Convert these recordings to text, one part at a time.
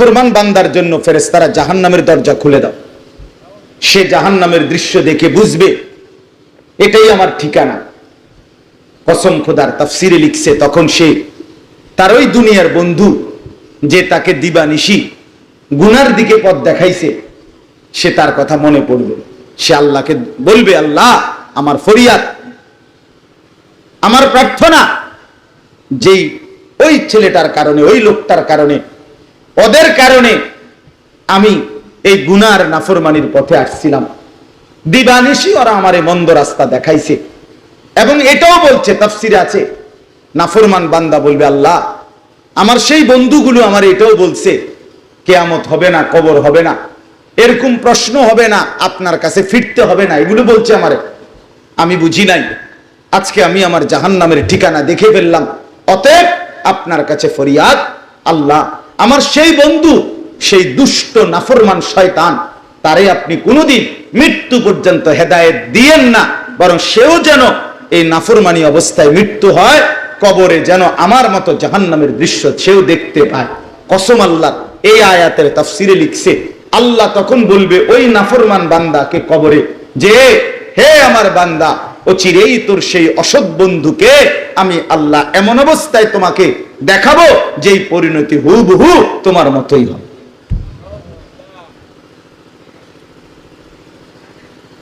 ফরমান বান্দার জন্য ফেরেস্তারা জাহান্নামের দরজা খুলে দাও। সে জাহান্নামের দৃশ্য দেখে বুঝবে, এটাই আমার ঠিকানা। কসম খোদার তাফসিরে লিখছে, তখন সে তার ওই দুনিয়ার বন্ধু যে তাকে দিবানিশি গুনার দিকে পথ দেখাইছে, সে তার কথা মনে পড়বে। সে আল্লাহকে বলবে, আল্লাহ, আমার ফরিয়াদ, আমার প্রার্থনা। যেই ওই ছেলেটার কারণে, ওই লোকটার কারণে ওদের কারণে আমি এই গুনার নাফরমানির পথে আসছিলাম। দিবানিশি ওরা আমারে মন্দ রাস্তা দেখাইছে। এবং এটাও বলছে, তাফসিরে আছে, নাফরমান বান্দা বলবে, আল্লাহ, আমার সেই বন্ধুগুলো আমার এটাও বলছে, কেয়ামত হবে না, কবর হবে না, এরকম প্রশ্ন হবে না, আপনার কাছে ফিরতে হবে না। এগুলো বলছে আমারে। আমি বুঝি নাই। আজকে আমি আমার জাহান্নামের ঠিকানা দেখে ফেললাম। অতএব আপনার কাছে ফরিয়াদ, আল্লাহ আমার সেই বন্ধু, সেই দুষ্ট, নাফরমান শয়তান, তারে আপনি কোনোদিন মৃত্যু পর্যন্ত হেদায়েত দিয়েন না, বরং সেও যেন এই নাফরমানি অবস্থায় মৃত্যু হয়, কবরে যেন আমার মতো জাহান্নামের দৃশ্য সেও দেখতে পায়। কসম আল্লাহ, এই আয়াতের তাফসিরে লিখছে, আল্লাহ তখন বলবে, ওই নাফরমান বান্দাকে কবরে, যে, হে আমার বান্দা ও চিরেই তোর সেই অসৎ বন্ধুকে আমি আল্লাহ এমন অবস্থায় তোমাকে দেখাবো যেই পরিণতি হুবহু তোমার মতোই হবে।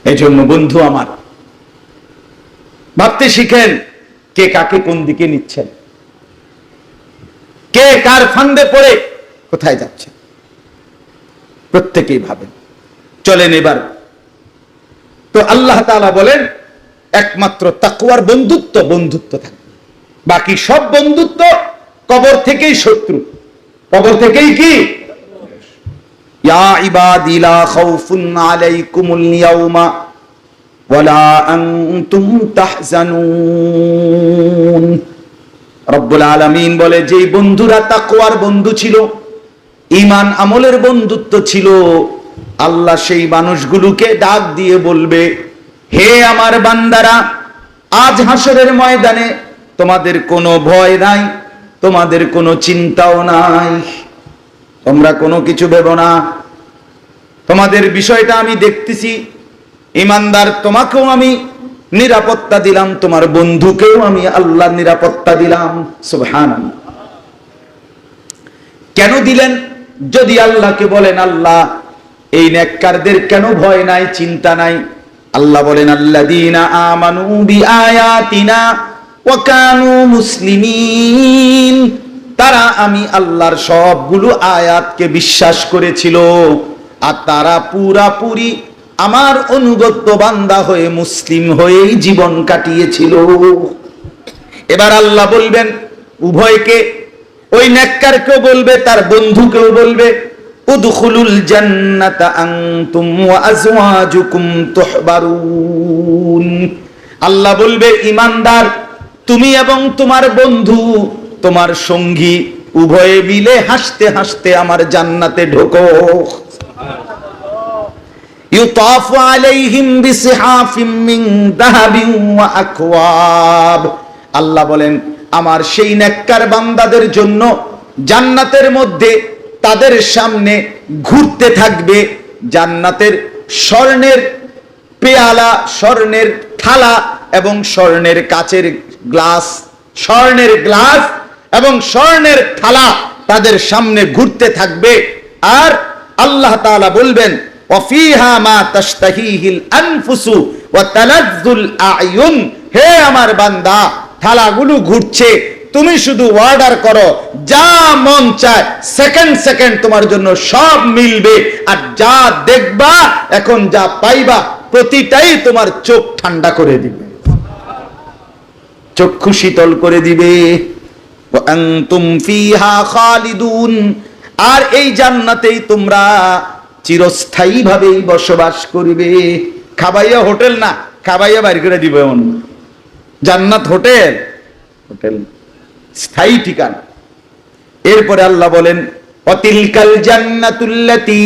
এই জন্য বন্ধু আমার, ভাবতে শিখেন কে কাকে কোন দিকে নিচ্ছেন। কে কার ফান্দে পড়ে কোথায় যাচ্ছে প্রত্যেকেই ভাবেন। চলেন এবার। তো আল্লাহ তাআলা বলেন একমাত্র তাকুয়ার বন্ধুত্ব বন্ধুত্ব থাকবে বাকি সব বন্ধুত্ব কবর থেকেই শত্রু। কবর থেকেই কি? বলে বন্ধুরা তাকওয়ার বন্ধু ছিল, ঈমান আমলের বন্ধুত্ব ছিল, আল্লাহ সেই মানুষগুলোকে ডাক দিয়ে বলবে হে আমার বান্দারা, আজ হাসরের ময়দানে তোমাদের কোনো ভয় নাই, তোমাদের কোনো চিন্তাও নাই। তোমরা কোনো কিছু ভেবো না। তোমাদের বিষয়টা আমি দেখতেছি। ইমানদার তোমাকেও আমি নিরাপত্তা দিলাম, তোমার বন্ধুকেও আমি আল্লাহ নিরাপত্তা দিলাম। সুবহান কেন দিলেন? যদি আল্লাহকে বলেন, আল্লাহ, এই নেককারদের কেন ভয় নাই, চিন্তা নাই? আল্লাহ বলেন আমানু তারা আমি আল্লাহর সবগুলো আয়াতকে বিশ্বাস করেছিল। আর তারা পুরাপুরি আমার অনুগত বান্দা হয়ে মুসলিম হয়েই জীবন কাটিয়েছিল। এবার আল্লাহ বলবেন, উভয়কে ওই নেককারকেও বলবে, তার বন্ধুকেও বলবে উদখুলুল জান্নাতা আনতুম ওয়া আজওয়াজুকুম তুহবারুন। আল্লাহ বলবে, ইমানদার, তুমি এবং তোমার বন্ধু, তোমার সঙ্গী উভয়ে মিলে হাসতে হাসতে আমার জান্নাতে ঢোকো। ইউতাফু আলাইহিম বিসিহাফিম মিন দাহাবিন ওয়া আকওয়াব। আল্লাহ বলেন, আমার সেই নেককার বান্দাদের জন্য জান্নাতের মধ্যে তাদের সামনে ঘুরতে থাকবে জান্নাতের স্বর্ণের পেয়ালা, স্বর্ণের থালা এবং স্বর্ণের কাচের গ্লাস, স্বর্ণের গ্লাস এবং স্বর্ণের থালা তাদের সামনে ঘুরতে থাকবে। আর আল্লাহ তাআলা বলবেন তাশতাহিহিল আনফুসু হে আমার বান্দা, থালাগুলো ঘুরছে তুমি শুধু অর্ডার করো, যা মন চায় সেকেন্ড সেকেন্ড তোমার জন্য সব মিলবে। আর যা দেখবা, এখন যা পাইবা, প্রতিটাই তোমার চোখ ঠান্ডা করে দিবে। চক্ষু শীতল করে দিবে। আর এই জান্নাতেই তোমরা চিরস্থায়ী ভাবেই বসবাস করবে। খাবাইয়া হোটেল না, খাবাইয়া বাইর করে দিবে এমন জান্নাত হোটেল। হোটেল। স্থায়ী ঠিকানা। এরপরে আল্লাহ বলেন, অতিলকাল জান্নাতুল্লাতি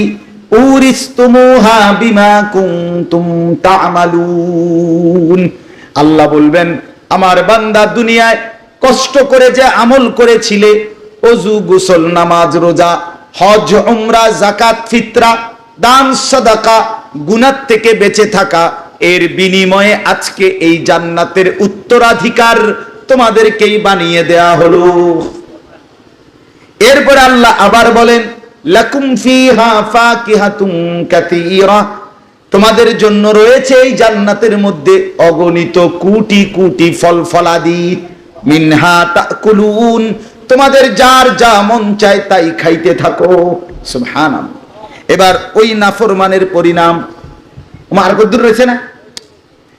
উরিস্তুমুহা বিমা কুনতুম তা'মালুন। আল্লাহ বলবেন, আমার বান্দা দুনিয়ায় কষ্ট করে যে আমল করেছিলে, অজু, গোসল, নামাজ, রোজা, হজ, উমরা জাকাত ফিতরা, দান, সাদাকা গুনার থেকে বেঁচে থাকা, এর বিনিময়ে আজকে এই জান্নাতের উত্তরাধিকার তোমাদেরকেই বানিয়ে দেয়া হলো। এরপর আল্লাহ আবার বলেন তোমাদের জন্য রয়েছে এই জান্নাতের মধ্যে অগণিত কোটি কোটি ফল ফলাদি। মিনহা তাকুলুন। তোমাদের যার যা মন চায় তাই খাইতে থাকো। সুবহানাল্লাহ। এবার ওই নাফরমানের পরিণাম। আমার কদ্দুর রয়েছে না?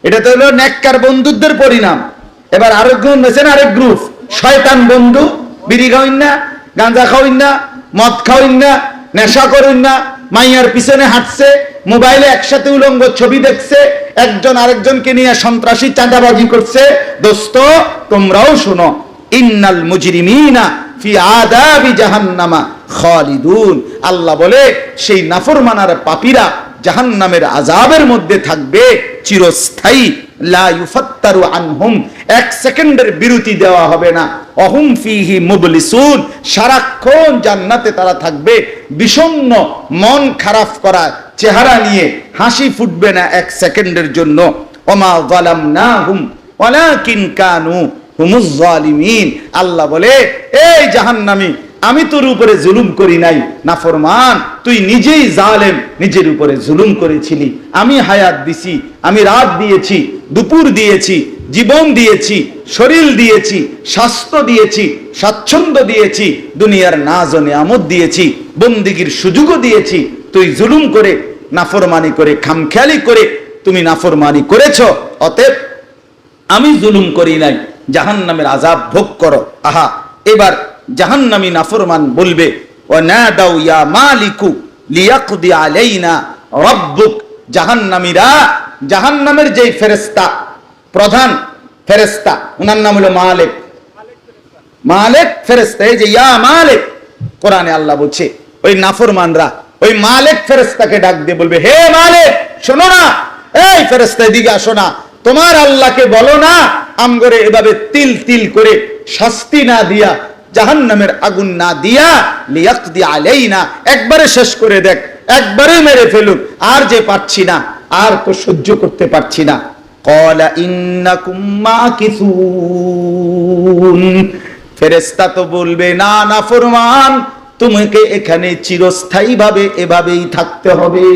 এটা তো হলো নেককার বন্ধুদের পরিণাম। এবার আরেক গুণ রয়েছে না আরেক গ্রুপ। শয়তান বন্ধু, বিড়ি খাওয়াইন না, গাঁজা খাওয়াইন না, মদ খাওয়াইন না, নেশা করুন না, মাইয়ার পিছনে হাঁটছে, মোবাইলে একসাথে উলঙ্গ ছবি দেখছে, একজন আরেকজনকে নিয়ে সন্ত্রাসী চাঁদাবাজি করছে। দোস্ত, তোমরাও শোনো, ইন্নাল মুজরিমিনা ফি আদাবি জাহান্নামা খালিদুন। আল্লাহ বলে, সেই নাফরমানার পাপীরা জাহান্নামের আজাবের মধ্যে থাকবে, চিরস্থায়ী। সারাক্ষণ জান্নাতে তারা থাকবে। বিষণ্ণ, মন খারাপ চেহারা নিয়ে হাসি ফুটবে না এক সেকেন্ডের জন্য। ওমা কানু হুমুজ আল্লাহ বলে, এই জাহান্নামী আমি তোর উপরে জুলুম করি নাই। নাফরমান তুই নিজেই জালেম, নিজের উপরে জুলুম করেছিলি। আমি হায়াত দিছি, আমি রাত দিয়েছি, দুপুর দিয়েছি, জীবন দিয়েছি, শরীর দিয়েছি, স্বাস্থ্য দিয়েছি, স্বাচ্ছন্দ্য দিয়েছি, দুনিয়ার নাজ ও নিয়ামত দিয়েছি, বন্দিগির সুযোগও দিয়েছি। তুই জুলুম করে, নাফরমানি করে, খামখেয়ালি করে, তুমি নাফরমানি করেছ। অতএব আমি জুলুম করি নাই জাহান নামের আজাব ভোগ করো। আহা, এবার জাহান্নামী নাফরমান বলবে ও না দাও ইয়া মালিকু লিয়াকদি আলাইনা রব্বুক। জাহান্নামীরা জাহান্নামের যেই ফেরেস্তা প্রধান ফেরেস্তা নাম হলো মালিক। মালিক ফেরেস্তা এই যে ইয়া কোরআনে আল্লাহ বলছে, ওই নাফরমানরা, ওই মালিক ফেরেস্তাকে ডাক দিয়ে বলবে, হে মালিক, শোনো না, এই ফেরেস্তা এদিকে আসো না, তোমার আল্লাহকে বলো না, আমগরে এভাবে তিল তিল করে শাস্তি না দিয়া জাহান্নামের আগুন না দিয়া, লিয়াকদি আলাইনা, একবারে শেষ করে দেখ, একবারে মেরে ফেলুক, আর যে পারছি না, আর তো সহ্য করতে পারছি না। কলা ফেরেশতা তো বলবে, না না, ফরমান, তোমাকে এখানে চিরস্থায়ী ভাবে এভাবেই থাকতে হবে।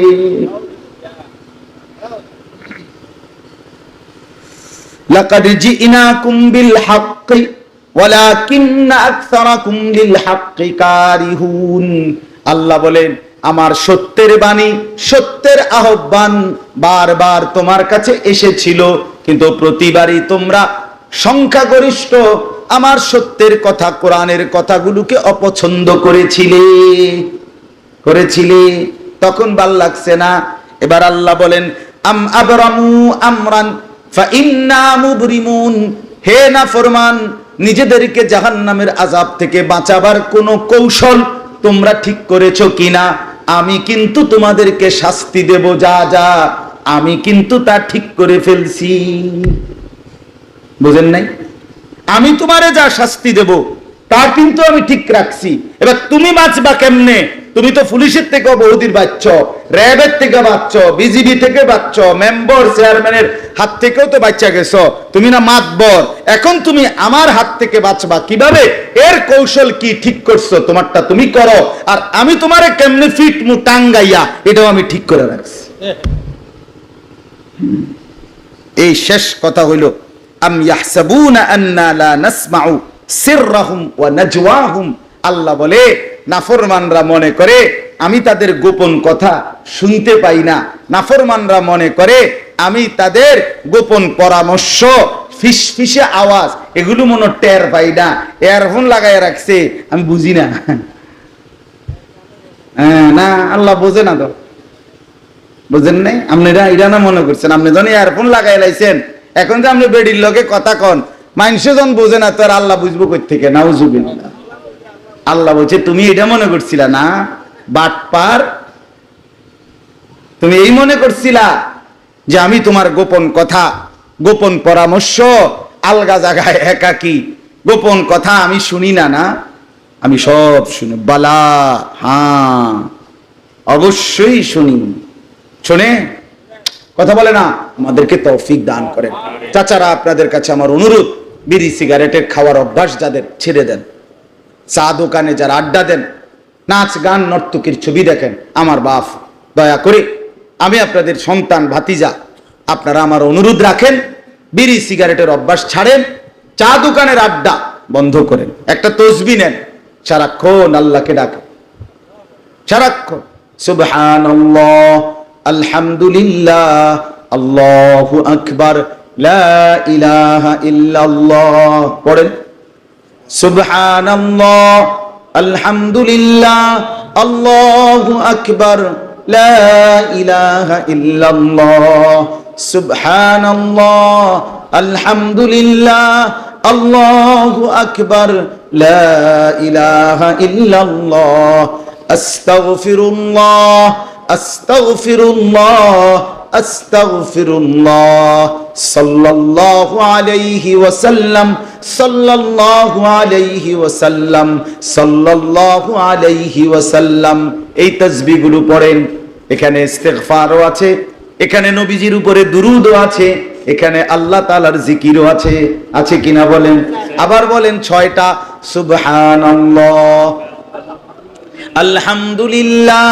লাকাদ হাক্কি। আল্লাহ বলেন, আমার সত্যের বাণী, সত্যের আহ্বান বারবার তোমার কাছে এসেছিল, কিন্তু প্রতিবারই তোমরা সংখ্যাগরিষ্ঠ আমার সত্যের কথা, কোরআনের কথাগুলোকে অপছন্দ করেছিলে করেছিলে। তখন ভালো লাগছে না। এবার আল্লাহ বলেন, আম আবরামু আমরান মুবরিমুন। হে না ফরমান নিজেদেরকে জাহান নামের আজাব থেকে বাঁচাবার কোনো কৌশল তোমরা ঠিক করেছ কিনা? আমি কিন্তু তোমাদেরকে শাস্তি দেব যা যা। আমি কিন্তু তা ঠিক করে ফেলছি। বুঝেন নাই? আমি তোমারে যা শাস্তি দেব, তা কিন্তু আমি ঠিক রাখছি। এবার তুমি বাঁচবা কেমনে? তুমি তো পুলিশের থেকেও বহুদিন বাঁচছ র্যাবের থেকে বাঁচছ বিজিবি থেকে বাঁচছ মেম্বার, চেয়ারম্যানের হাত থেকেও তো বাচ্চা গেছো। তুমি না মাতবর। এখন তুমি আমার হাত থেকে বাঁচবা কীভাবে? এর কৌশল কি ঠিক করছ? তোমারটা তুমি করো। আর আমি তোমারে কেমনে ফিট মু টাঙ্গাইয়া এটাও আমি ঠিক করে রাখছি। এই শেষ কথা হইল, আম আল্লাহ বলে নাফরমানরা মনে করে আমি তাদের গোপন কথা শুনতে পাই না। নাফরমানরা মনে করে আমি তাদের গোপন পরামর্শ ফিস ফিসে আওয়াজ এগুলো মনে টের পাই না। এয়ারফোন লাগাই রাখছে আমি বুঝি না। হ্যাঁ, না আল্লাহ বোঝে না তো। বুঝেন নাই? আপনি এটা না মনে করছেন আপনি যখন এয়ারফোন লাগাই লাইছেন এখন যে আপনি বেডির লগে কথা কন মানুষে যখন বোঝে না তো আর আল্লাহ বুঝব কই থেকে? নাও জুবিন আল্লাহ বলছে, তুমি এটা মনে করছিলা না? বাটপার তুমি এই মনে করছিলা যে আমি তোমার গোপন কথা, গোপন পরামর্শ, আলগা জায়গায় একাকি, গোপন কথা আমি শুনি না না? আমি সব শুনি। বালা হ্যাঁ অবশ্যই শুনি। শুনে, কথা বলে না, আমাদেরকে তৌফিক দান করেন। চাচারা, আপনাদের কাছে আমার অনুরোধ, বিড়ি, সিগারেটের খাওয়ার অভ্যাস যাদের, ছেড়ে দেন। চা দোকানে যারা আড্ডা দেন, নাচ গান নর্তকীর ছবি দেখেন, আমার বাপ, দয়া করে। আমি আপনাদের সন্তান ভাতিজা, আপনারা আমার অনুরোধ রাখেন, বিড়ি সিগারেটের অভ্যাস ছাড়েন চা দোকানের আড্ডা বন্ধ করেন। একটা তসবি নেন, সারাক্ষণ আল্লাহকে ডাকেন সারাক্ষণ, সুবহানাল্লাহ, আলহামদুলিল্লাহ, আল্লাহু ইল্লাল্লাহ, পড়েন। সুবহানাল্লাহ, আলহামদুলিল্লাহ, আল্লাহু আকবার, লা ইলাহা ইল্লাল্লাহ, সুবহানাল্লাহ, আলহামদুলিল্লাহ, আল্লাহু আকবার, লা ইলাহা ইল্লাল্লাহ, আস্তাগফিরুল্লাহ আস্তাগফিরুল্লাহ আস্তাগফিরুল্লাহ সাল্লাল্লাহু ওয়াসাল্লাম ওয়াসাল্লাম এই পড়েন, এখানে ইস্তেগফারও আছে, এখানে নবীজির উপরে দুরুদও আছে, এখানে আল্লাহ তাআলার জিকিরও আছে আছে কিনা বলেন? আবার বলেন ছয়টা, সুবহানাল্লাহ, আলহামদুলিল্লাহ,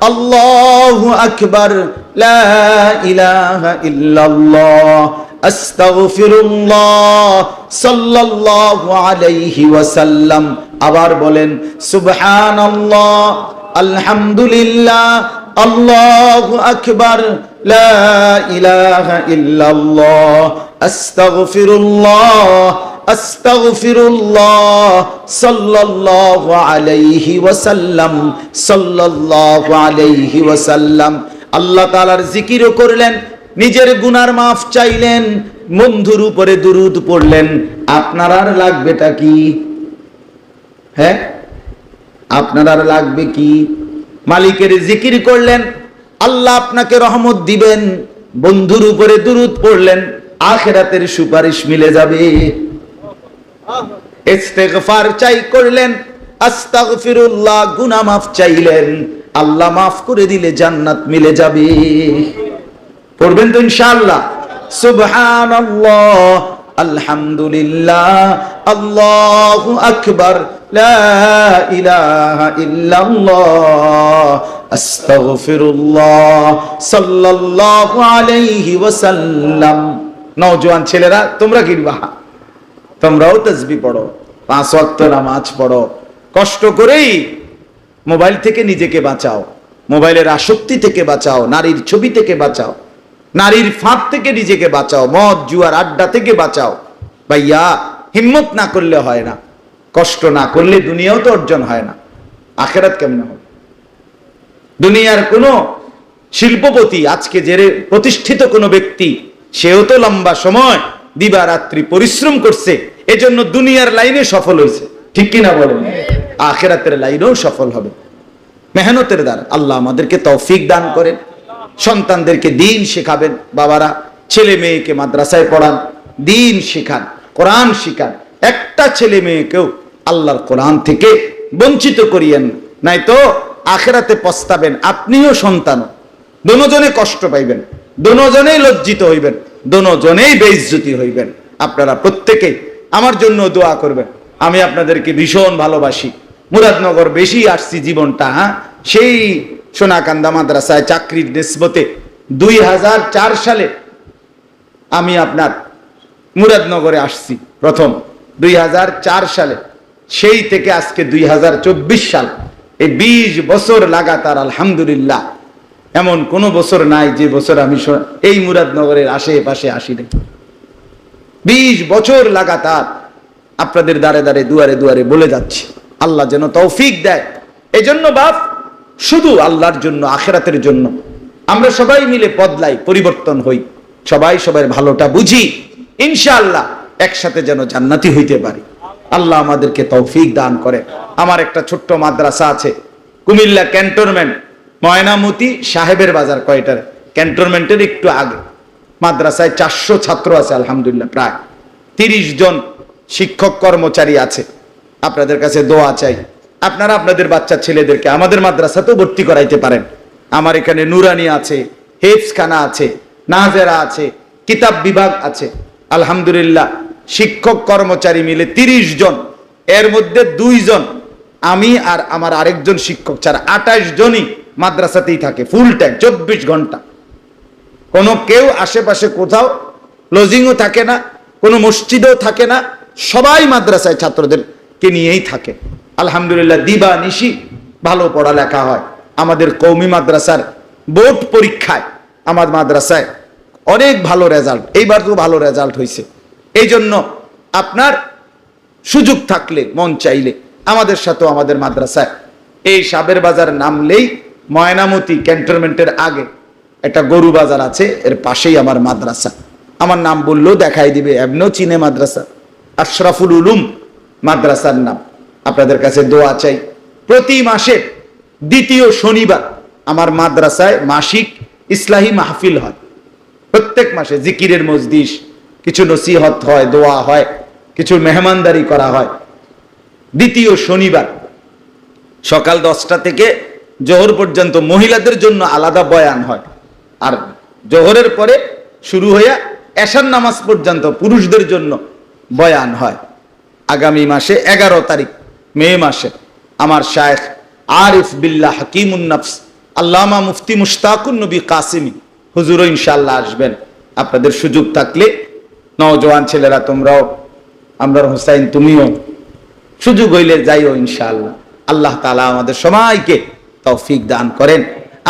আল্লাহু আকবার লা ইলাহা ইল্লাল্লাহ, আস্তাগফিরুল্লাহ সাল্লাল্লাহু আলাইহি ওয়াসাল্লাম। আবার বলেন, সুবহানাল্লাহ, আলহামদুলিল্লাহ, আল্লাহু আকবার, লা ইলাহা ইল্লাল্লাহ, আস্তাগফিরুল্লাহ আস্তাগফিরুল্লাহ সাল্লাল্লাহু আলাইহি ওয়াসাল্লাম, সাল্লাল্লাহু আলাইহি ওয়াসাল্লাম। আল্লাহ তাআলার জিকিরও করলেন, নিজের গুনার মাফ চাইলেন, বন্ধুর উপরে দুরুদ পড়লেন। আপনার আর লাগবেটা কি? হ্যাঁ? আপনার আর লাগবে কি? মালিকের জিকির করলেন, আল্লাহ আপনাকে রহমত দিবেন, বন্ধুর উপরে দুরুদ পড়লেন, আখেরাতের সুপারিশ মিলে যাবে। চাই করলেন, আস্তাগফিরুল্লাহ গুনাহ মাফ চাইলেন। আল্লাহ মাফ করে দিলে জান্নাত মিলে যাবে। পড়বেন তো ইনশাআল্লাহ। সুবহানাল্লাহ, আলহামদুলিল্লাহ, আল্লাহু আকবার, লা ইলাহা ইল্লাল্লাহ, আস্তাগফিরুল্লাহ, সাল্লাল্লাহু আলাইহি ওয়াসাল্লাম। নওজোয়ান ছেলেরা, তোমরা কিনবা তোমরাও তসবি পড়ো, পাঁচ ওয়াক্ত নামাজ পড়ো। কষ্ট করেই মোবাইল থেকে নিজেকে বাঁচাও। মোবাইলের আসক্তি থেকে বাঁচাও, নারীর ছবি থেকে বাঁচাও, নারীর ফাঁদ থেকে নিজেকে বাঁচাও, মদ, জুয়ার আড্ডা থেকে বাঁচাও। ভাইয়া, হিম্মত না করলে হয় না। কষ্ট না করলে দুনিয়াও তো অর্জন হয় না। আখেরাত কেমন হবে? দুনিয়ার কোনো শিল্পপতি, আজকে যে প্রতিষ্ঠিত কোনো ব্যক্তি, সেও তো লম্বা সময় দিবারাত্রি পরিশ্রম করছে, এজন্য দুনিয়ার লাইনে সফল হয়েছে। ঠিক কিনা বলেন? আখেরাতের লাইনেও সফল হবে। মেহনতের দ্বারা আল্লাহ আমাদেরকে তৌফিক দান করেন, সন্তানদেরকে দিন শেখাবেন, বাবারা, ছেলে মেয়েকে মাদ্রাসায় পড়ান, দিন শেখান, কোরআন শিখান, একটা ছেলে মেয়েকেও আল্লাহর কোরআন থেকে বঞ্চিত করিয়েন নাই তো আখেরাতে পস্তাবেন, আপনিও সন্তান, দোনোজনে কষ্ট পাইবেন, দোনোজনেই লজ্জিত হইবেন, দোনোজনেই বেইজ্জতি হইবেন। আপনারা প্রত্যেকে আমার জন্য দোয়া করবেন। আমি আপনাদেরকে ভীষণ ভালোবাসি। মুরাদনগর বেশি আসছি জীবনটা হ্যাঁ? সেই সোনাকান্দা মাদ্রাসায় চাকরির নিসবতে দুই হাজার চার সালে আমি আপনার মুরাদনগরে আসছি প্রথম দুই হাজার চার সালে। সেই থেকে আজকে দুই হাজার চব্বিশ সাল। এই বিশ বছর লাগাতার, আলহামদুলিল্লাহ। এমন কোনো বছর নাই যে বছর আমি এই মুরাদনগরের আশেপাশে আসি নাই। বিশ বছর লাগাতার আপনাদের দ্বারে দ্বারে, দুয়ারে দুয়ারে বলে যাচ্ছি। আল্লাহ যেন তৌফিক দেয়। এই জন্য বাপ, শুধু আল্লাহর জন্য, আখেরাতের জন্য। আমরা সবাই মিলে বদলাই পরিবর্তন হই। সবাই সবার ভালোটা বুঝি। ইনশাআল্লাহ একসাথে যেন জান্নাতি হইতে পারি। আল্লাহ আমাদেরকে তৌফিক দান করে। আমার একটা ছোট্ট মাদ্রাসা আছে, কুমিল্লা ক্যান্টনমেন্ট। ময়নামতি সাহেবের বাজার কয়টার? ক্যান্টনমেন্টের একটু আগে। মাদ্রাসায় চারশো ছাত্র আছে, আলহামদুলিল্লাহ, প্রায়। তিরিশ জন শিক্ষক কর্মচারী আছে। আপনাদের কাছে দোয়া চাই। আপনারা আপনাদের বাচ্চা ছেলেদেরকে আমাদের মাদ্রাসাতেও ভর্তি করাইতে পারেন। আমার এখানে নুরানি আছে হেফসখানা আছে, নাজেরা আছে, কিতাব বিভাগ আছে। আলহামদুলিল্লাহ, শিক্ষক কর্মচারী মিলে তিরিশ জন, এর মধ্যে দুইজন আমি আর আমার আরেকজন শিক্ষক ছাড়া আঠাশ জনই মাদ্রাসাতেই থাকে ফুল টাইম চব্বিশ ঘণ্টা। কোনো কেউ আশেপাশে কোথাও লজিংও থাকে না, কোনো মসজিদেও থাকে না, সবাই মাদ্রাসায় ছাত্রদেরকে নিয়েই থাকে। আলহামদুলিল্লাহ দিবা নিশি ভালো পড়ালেখা হয়। আমাদের কৌমি মাদ্রাসার বোর্ড পরীক্ষায়, আমার মাদ্রাসায় অনেক ভালো রেজাল্ট, এইবার তো ভালো রেজাল্ট হয়েছে এই জন্য আপনার সুযোগ থাকলে, মন চাইলে আমাদের সাথেও আমাদের মাদ্রাসায়। এই সাবের বাজার নামলেই ময়নামতি ক্যান্টনমেন্টের আগে একটা গরু বাজার আছে, এর পাশেই আমার মাদ্রাসা। আমার নাম বললেও দেখাই দিবে, এমনও চিনে মাদ্রাসা। আশরাফুল উলুম মাদ্রাসার নাম। আপনাদের কাছে দোয়া চাই। প্রতি মাসে দ্বিতীয় শনিবার আমার মাদ্রাসায় মাসিক ইসলাহী মাহফিল হয়। প্রত্যেক মাসে জিকিরের মজদিস কিছু নসিহত হয়, দোয়া হয়, কিছু মেহমানদারি করা হয়। দ্বিতীয় শনিবার সকাল দশটা থেকে জোহর পর্যন্ত মহিলাদের জন্য আলাদা বয়ান হয়। আর জোহরের পরে শুরু হইয়া এশার নামাজ পর্যন্ত পুরুষদের জন্য বয়ান হয়। আগামী মাসে এগারো তারিখ, মে মাসে। আমার শায়েখ আরিফ বিল্লাহ হাকিমুন নফস, আল্লামা মুফতি মুশতাকুন নবী কাসিমি। হুজুরও ইনশাল্লাহ আসবেন। আপনাদের সুযোগ থাকলে নওজোয়ান ছেলেরা তোমরাও আমরা হুসাইন তুমিও সুযোগ হইলে যাইও ইনশাআল্লাহ। আল্লাহ তালা আমাদের সবাইকে তৌফিক দান করেন।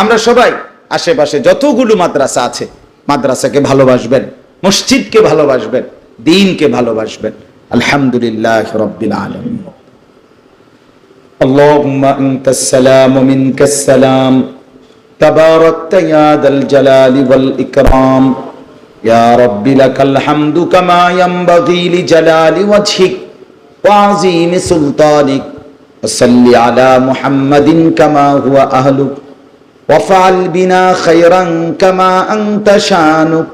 আমরা সবাই আশেপাশে যতগুলো মাদ্রাসা আছে, মাদ্রাসাকে ভালোবাসবেন, মসজিদকে ভালোবাসবেন, দিনকে ভালোবাসবেন। আলহামদুলিল্লাহ রব্বিল আলমিন اللهم أنت السلام ومنك السلام تباركت يا ذا الجلال والإكرام يا رب لك الحمد كما ينبغي لجلال وجهك وعظيم سلطانك وصل على محمد كما هو أهلك وفعل بنا خيرا كما أنت شانك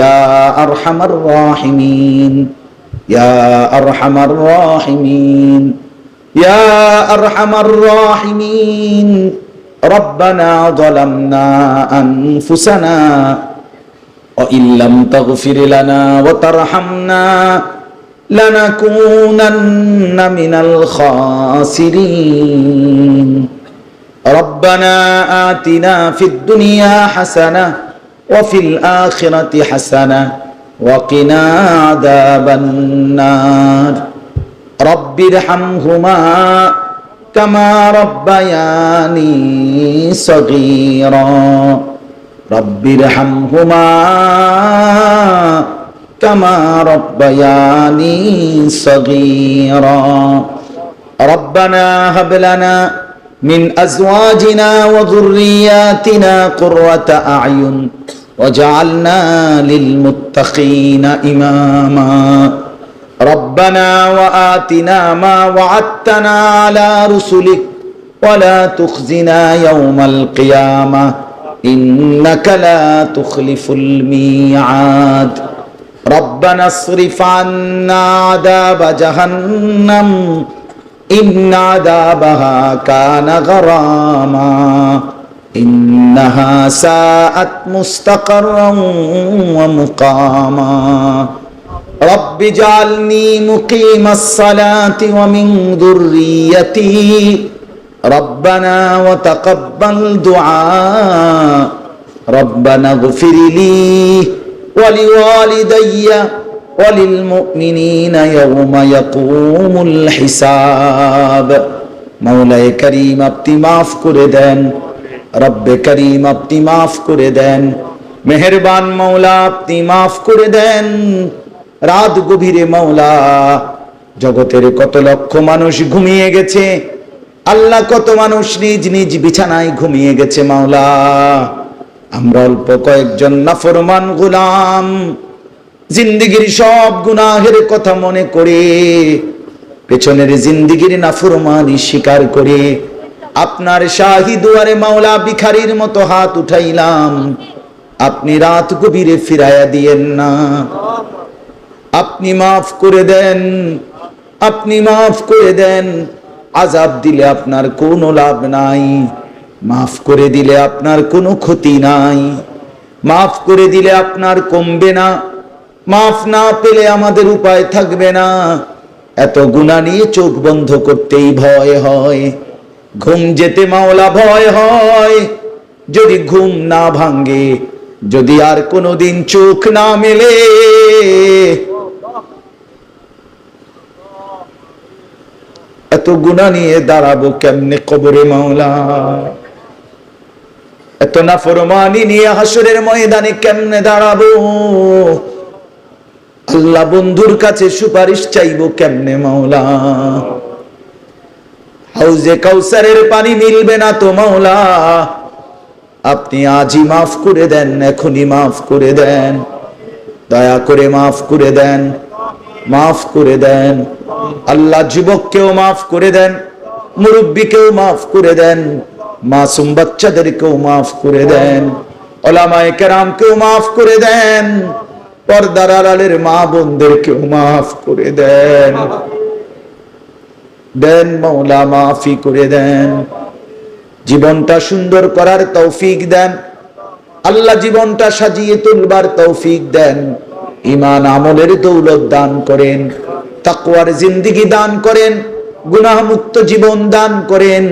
يا أرحم الراحمين يا أرحم الراحمين يا أرحم الراحمين ربنا ظلمنا أنفسنا وإن لم تغفر لنا وترحمنا لنكونن من الخاسرين. ربنا آتنا في الدنيا حسنة وفي الآخرة حسنة وقنا عذاب النار. رب ارحمهما كما ربياني صغيرا. رب ارحمهما كما ربياني صغيرا. ربنا هب لنا من أزواجنا وذرياتنا قرة أعين. وجعلنا للمتقين إماما. ربنا وآتنا ما وعدتنا على رسلك ولا تخزنا يوم القيامة. إنك لا تخلف الميعاد. ربنا اصرف عنا عذاب جهنم إن عذابها كان غراما. انها ساءت مستقرا ومقاما رب اجعلني مقيم الصلاه ومن ذريتي ربنا وتقبل دعاء ربنا اغفر لي ولوالدي وللمؤمنين يوم يقوم الحساب মৌলায় করিম আপনি মাফ করে দেন রব্বে করিম আপনি মাফ করে দেন, মেহেরবান মৌলা আপনি মাফ করে দেন, রাত গভীরে মৌলা, জগতের কত লক্ষ মানুষ ঘুমিয়ে গেছে, আল্লাহ কত মানুষ নিজ নিজ বিছানায় ঘুমিয়ে গেছে মাওলা আমরা অল্প কয়েকজন নাফরমান গুলাম, জিন্দিগির সব গুনাহের কথা মনে করে, পেছনের জিন্দিগির নাফরমানি স্বীকার করে আপনার শাহি দুয়ারে মাওলা ভিখারির মতো হাত উঠাইলাম। আপনি রাত গভীরে ফিরাইয়া দিয়েন না। আপনি মাফ করে দেন। আপনি মাফ করে দেন। আজাব দিলে আপনার কোনো লাভ নাই। মাফ করে দিলে আপনার কোনো ক্ষতি নাই। মাফ করে দিলে আপনার কমবে না। মাফ না পেলে আমাদের উপায় থাকবে না। এত গুণা নিয়ে চোখ বন্ধ করতেই ভয় হয়। ঘুম যেতে মাওলা ভয় হয়। যদি ঘুম না ভাঙ্গে যদি আর কোনোদিন চোখ না মেলে। এত গুণা নিয়ে দাঁড়াবো কেমনে কবরে মাওলা? এত নাফরমানি নিয়ে হাসরের ময়দানে কেমনে দাঁড়াবো? আল্লাহ বন্ধুর কাছে সুপারিশ চাইব কেমনে মাওলা? হাউজে কাউসারের পানি মিলবে না তো মাওলা। আপনি আজই মাফ করে দেন, এখনই মাফ করে দেন। দয়া করে মাফ করে দেন, মাফ করে দেন। আল্লাহ যুবককেও মাফ করে দেন, মুরব্বীকেও মাফ করে দেন, মাসুম বাচ্চাদেরকেও মাফ করে দেন, ওলামায়ে কেরামকেও মাফ করে দেন, পর্দার আড়ালের মা বোনদেরকেও মাফ করে দেন। দেন মৌলা মাফি করে দেন। জীবনটা সুন্দর করার তৌফিক দেন। আল্লাহ জীবনটা সাজিয়ে তুলবার তৌফিক দেন। ইমান আমলের দৌলত দান করেন, তাকওয়ার জিন্দিগি দান করেন গুনাহ মুক্ত জীবন দান করেন।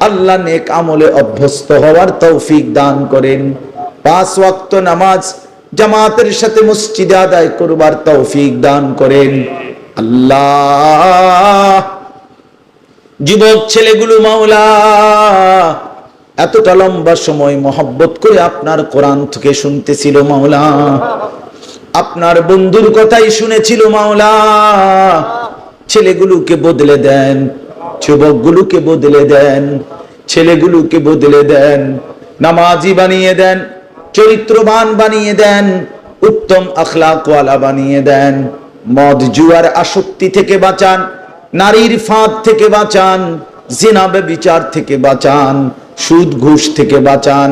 আল্লাহ নেক আমলে অভ্যস্ত হওয়ার তৌফিক দান করেন। পাঁচ ওয়াক্ত নামাজ জামাতের সাথে মসজিদে আদায় করবার তৌফিক দান করেন। আল্লাহ যুবক ছেলেগুলো মাওলা, এতটা লম্বা সময় মহব্বত করে আপনার কোরআন থেকে শুনতেছিল মাওলা। আপনার বন্ধুর কথাই শুনেছিল মাওলা। ছেলেগুলোকে বদলে দেন, যুবকগুলোকে বদলে দেন, ছেলেগুলোকে বদলে দেন, নামাজি বানিয়ে দেন, চরিত্রবান বানিয়ে দেন, উত্তম আখলাকওয়ালা বানিয়ে দেন, মদ জুয়ার আসক্তি থেকে বাঁচান নারীর ফাঁদ থেকে বাঁচান জিনাবে বিচার থেকে বাঁচান, সুদ ঘুষ থেকে বাঁচান,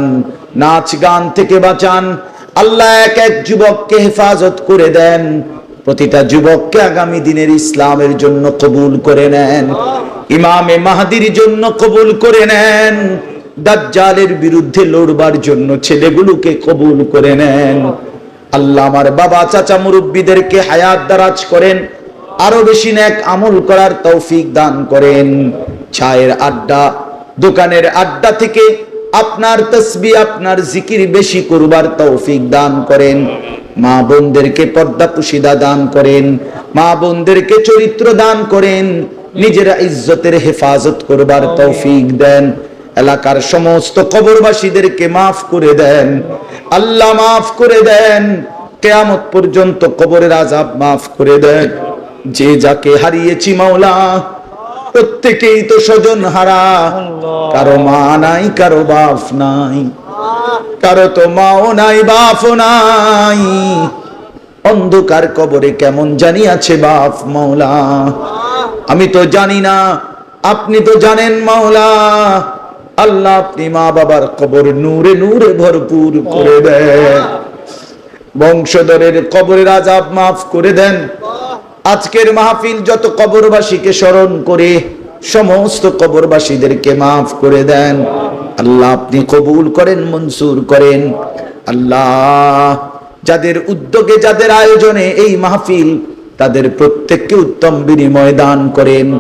নাচ গান থেকে বাঁচান। আল্লাহ এক এক যুবককে হেফাজত করে দেন, প্রতিটা যুবককে আগামী দিনের ইসলামের জন্য কবুল করে নেন, ইমামে মাহাদির জন্য কবুল করে নেন, দাজ্জালের বিরুদ্ধে লড়বার জন্য ছেলেগুলোকে কবুল করে নেন। আল্লাহ আমার বাবা, চাচা, মুরব্বীদেরকে হায়াত দারাজ করেন। আরও বেশি ন্যাক আমল করার তৌফিক দান করেন। চায়ের আড্ডা, দোকানের আড্ডা থেকে আপনার তসবি, আপনার জিকির বেশি করবার তৌফিক দান করেন। মা বোনদেরকে পর্দা পুশিদা দান করেন। মা বোনদেরকে চরিত্র দান করেন। নিজেরা ইজ্জতের হেফাজত করবার তৌফিক দেন। এলাকার সমস্ত কবরবাসীদেরকে মাফ করে দেন। আল্লাহ মাফ করে দেন। কেয়ামত পর্যন্ত কবরের আজাব মাফ করে দেন। যে যাকে হারিয়েছি মাওলা প্রত্যেকেই তো স্বজন হারা। কারও মা নাই কারও বাপ নাই। কারও তো মাও নাই বাপও নাই। অন্ধকার কবরে কেমন জানি আছে বাপ মাওলা। আমি তো জানি না আপনি তো জানেন মাওলা। আল্লাহ আপনি মা বাবার কবর নূরে নূরে ভরপুর করে দেন। বংশধরের কবরের আজাব মাফ করে দেন। আজকের মাহফিল যত কবরবাসীকে স্মরণ করে, সমস্ত কবরবাসীদেরকে মাফ করে দেন। আল্লাহ আপনি কবুল করেন, মনসুর করেন। আল্লাহ যাদের উদ্যোগে, যাদের আয়োজনে এই মাহফিল, তাদের প্রত্যেককে উত্তম বিনিময় দান করেন।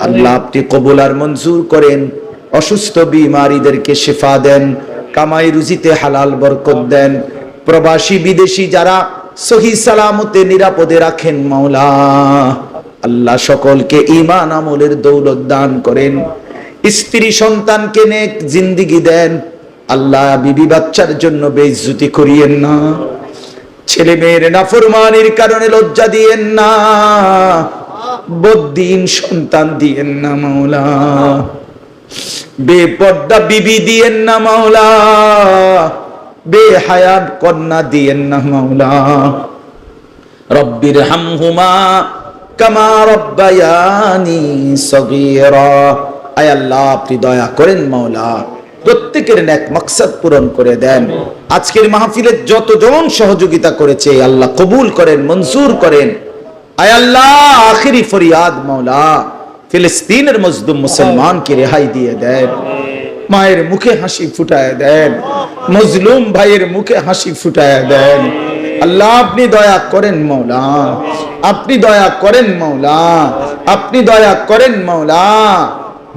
আল্লাহ আপনি কবুল আর মঞ্জুর করেন। অসুস্থ বিমারীদেরকে শেফা দেন। কামাই রুজিতে হালাল বরকত দেন। প্রবাসী, বিদেশি যারা সহি সালামতে নিরাপদে রাখেন মাওলা। আল্লাহ সকলকে ইমান আমলের দৌলত দান করেন। স্ত্রী সন্তানকে নেক জিন্দিগি দেন। আল্লাহ বিবি বাচ্চার জন্য বেইজ্জতি করিয়েন না। ছেলে মেয়ের নাফরমানির কারণে লজ্জা দিয়েন না। বদ্দিন সন্তান দিয়েন না মাওলা। বেপর্দা বিবি দিয়েন না মাওলা। বেহায়াত কন্যা দিয়েন না মাওলা। রব্বির হামহুমা কামা রব্বায়ানি সগীরা। আয় আল্লাহ, আপনি দয়া করেন মাওলা। প্রত্যেকের ন্যাক মাকসাদ পূরণ করে দেন। আজকের মাহফিলে যতজন সহযোগিতা করেছে, আল্লাহ কবুল করেন, মনসুর করেন। আয় আল্লাহ, আখিরি ফরিয়াদ মৌলা ফিলিস্তিনের মজদুম মুসলমানকে রেহাই দিয়ে দেন। মায়ের মুখে হাসি ফুটায় দেন। মজলুম ভাইয়ের মুখে হাসি ফুটায় দেন। আল্লাহ, আপনি দয়া করেন মৌলা আপনি দয়া করেন মৌলা আপনি দয়া করেন মৌলা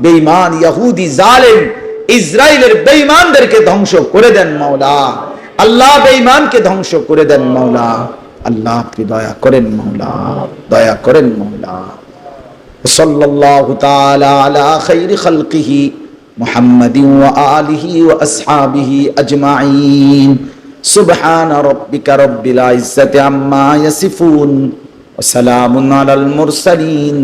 বেঈমান ইয়াহুদি জালেম ইসরায়েলের বেঈমানদেরকে ধ্বংস করে দেন মৌলা আল্লাহ বেঈমানকে ধ্বংস করে দেন মৌলা আল্লাহ, আপনি দয়া করেন মৌলা দয়া করেন মৌলা সাল্লাল্লাহু তাআলা আলা খাইরি খালকিহি। محمد وآله وأصحابه أجمعين سبحان ربك رب العزة عما يصفون وسلام على المرسلين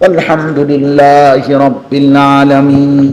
والحمد لله رب العالمين